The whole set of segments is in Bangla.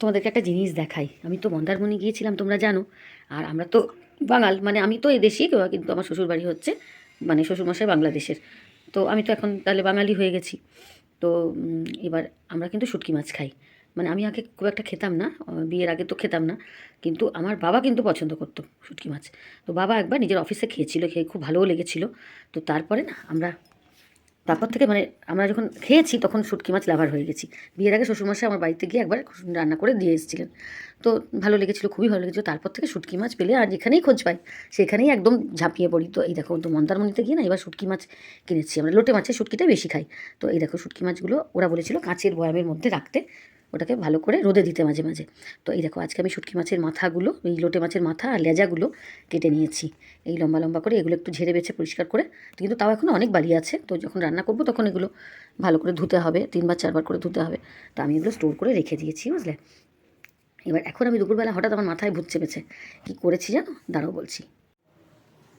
তোমাদেরকে একটা জিনিস দেখাই। আমি তো মন্দারমণি গিয়েছিলাম, তোমরা জানো। আর আমরা তো বাঙাল মানে আমি তো এদেশি কিন্তু আমার শ্বশুরবাড়ি হচ্ছে মানে শ্বশুরমশাই বাংলাদেশের। তো আমি তো এখন তাহলে বাঙালি হয়ে গেছি। তো এবার আমরা কিন্তু শুটকি মাছ খাই। মানে আমি আগে খুব একটা খেতাম না বিয়ের আগে তো খেতাম না। কিন্তু আমার বাবা কিন্তু পছন্দ করতো শুটকি মাছ। তো বাবা একবার নিজের অফিসে খেয়েছিল, খেয়ে খুব ভালোও লেগেছিল। তো তারপরে না, আমরা তারপর থেকে মানে আমরা যখন খেয়েছি তখন শুটকি মাছ লাভার হয়ে গেছি। বিয়ের আগে শ্বশুরমশাই আমার বাড়িতে গিয়ে একবার রান্না করে দিয়ে এসেছিলেন। তো ভালো লেগেছিলো, খুবই ভালো লেগেছিলো। তারপর থেকে শুটকি মাছ পেলে আর যেখানেই খোঁজ পাই, সেখানেই একদম ঝাঁপিয়ে পড়ি। তো এই দেখো, তো মন্দারমণিতে গিয়ে না এবার শুটকি মাছ কিনেছি। আমরা লোটে মাছের শুটকিটা বেশি খাই। তো এই দেখো, শুটকি মাছগুলো ওরা বলেছিল কাঁচের বয়ামের মধ্যে রাখতে। ওটাকে ভালো করে রোদে দিতে মাঝে মাঝে। তো এই দেখো, আজকে আমি শুটকি মাছের মাথাগুলো, এই লোটে মাছের মাথা আর লেজাগুলো কেটে নিয়েছি। এই লম্বা লম্বা করে এগুলো একটু ঝেড়ে বেছে পরিষ্কার করে, কিন্তু তাও এখনও অনেক বালি আছে। তো যখন রান্না করব তখন এগুলো ভালো করে ধুতে হবে, তিনবার চারবার করে ধুতে হবে। তো আমি এগুলো স্টোর করে রেখে দিয়েছি, বুঝলে? এবার এখন আমি দুপুরবেলা হঠাৎ আমার মাথায় ভূত চেপেছে। কী করেছি জানো? দাঁড়াও বলছি।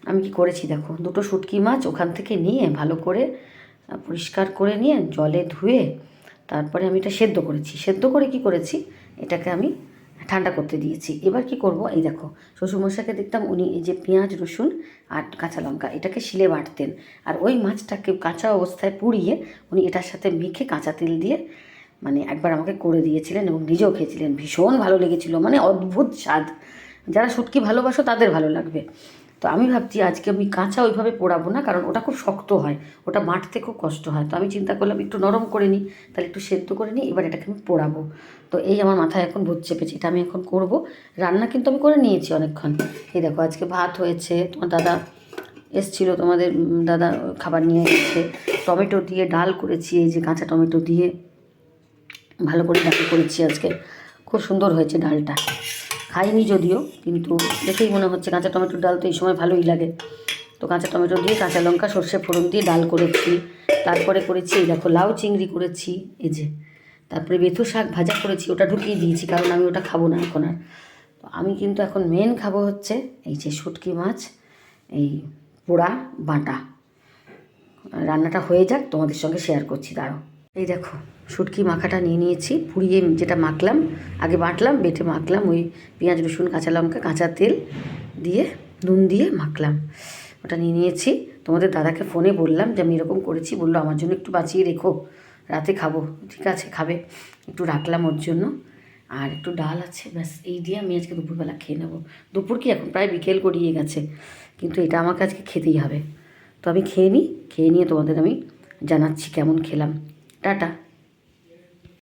আমি কি করেছি দেখো, দুটো শুটকি মাছ ওখান থেকে নিয়ে ভালো করে পরিষ্কার করে নিয়ে জলে ধুয়ে তারপরে আমি এটা সেদ্ধ করেছি। সেদ্ধ করে কি করেছি? এটাকে আমি ঠান্ডা করতে দিয়েছি। এবার কি করব? এই দেখো, শ্বশুরমশাইকে দেখতাম উনি এই যে পেঁয়াজ, রসুন আর কাঁচা লঙ্কা, এটাকে শিলে বাটতেন। আর ওই মাছটাকে কাঁচা অবস্থায় পুড়িয়ে উনি এটার সাথে মেখে কাঁচা তেল দিয়ে মানে একবার আমাকে করে দিয়েছিলেন এবং নিজেও খেয়েছিলেন। ভীষণ ভালো লেগেছিল। মানে অদ্ভুত স্বাদ। যারা শুটকি ভালোবাসো তাদের ভালো লাগবে। তো আমি ভাবছি আজকে আমি কাঁচা ওইভাবে পোড়াবো না, কারণ ওটা খুব শক্ত হয়। ওটা বাটতে খুব কষ্ট হয়। তো আমি চিন্তা করলাম একটু নরম করে নিই, তাহলে একটু সেদ্ধ করে নিই, এবার এটাকে আমি পোড়াবো। তো এই আমার মাথায় এখন ভূত চেপেছে, এটা আমি এখন করব। রান্না কিন্তু আমি করে নিয়েছি অনেকক্ষণ। এই দেখো, আজকে ভাত হয়েছে, তোমার দাদা এসছিল, তোমাদের দাদা খাবার নিয়ে এসেছে। টমেটো দিয়ে ডাল করেছি, এই যে কাঁচা টমেটো দিয়ে ভালো করে ডাল করেছি আজকে। খুব সুন্দর হয়েছে ডালটা। খাইনি যদিও, কিন্তু দেখেই মনে হচ্ছে কাঁচা টমেটোর ডাল তো এই সময় ভালোই লাগে। তো কাঁচা টমেটো দিয়ে কাঁচা লঙ্কা, সর্ষে ফোড়ন দিয়ে ডাল করেছি। তারপরে করেছি এই দেখো লাউ চিংড়ি করেছি, এই যে। তারপরে বেথু শাক ভাজা করেছি, ওটা ঢুকিয়ে দিয়েছি, কারণ আমি ওটা খাব না এখন আর। তো আমি কিন্তু এখন মেন খাব হচ্ছে এই যে শুটকি মাছ, এই পোড়া বাটা। রান্নাটা হয়ে যাক, তোমাদের সঙ্গে শেয়ার করছি দাঁড়ো এই দেখো, শুটকি মাখাটা নিয়ে নিয়েছি, পুড়িয়ে যেটা মাখলাম, আগে বাটলাম, বেটে মাখলাম, ওই পেঁয়াজ, রসুন, কাঁচা লঙ্কা, কাঁচা তেল দিয়ে নুন দিয়ে মাখলাম। ওটা নিয়ে নিয়েছি। তোমাদের দাদাকে ফোনে বললাম যে আমি এরকম করেছি, বলল, আমার জন্য একটু বাঁচিয়ে রেখো, রাতে খাব। ঠিক আছে, খাবে। একটু রাখলাম ওর জন্য। আর একটু ডাল আছে, ব্যাস, এই দিয়ে আমি আজকে দুপুরবেলা খেয়ে নেব। দুপুর কি এখন? প্রায় বিকেল গড়িয়ে গেছে, কিন্তু এটা আমাকে আজকে খেতেই হবে। তো আমি খেয়ে নিই, খেয়ে নিয়ে তোমাদের আমি জানাচ্ছি কেমন খেলাম। Tata.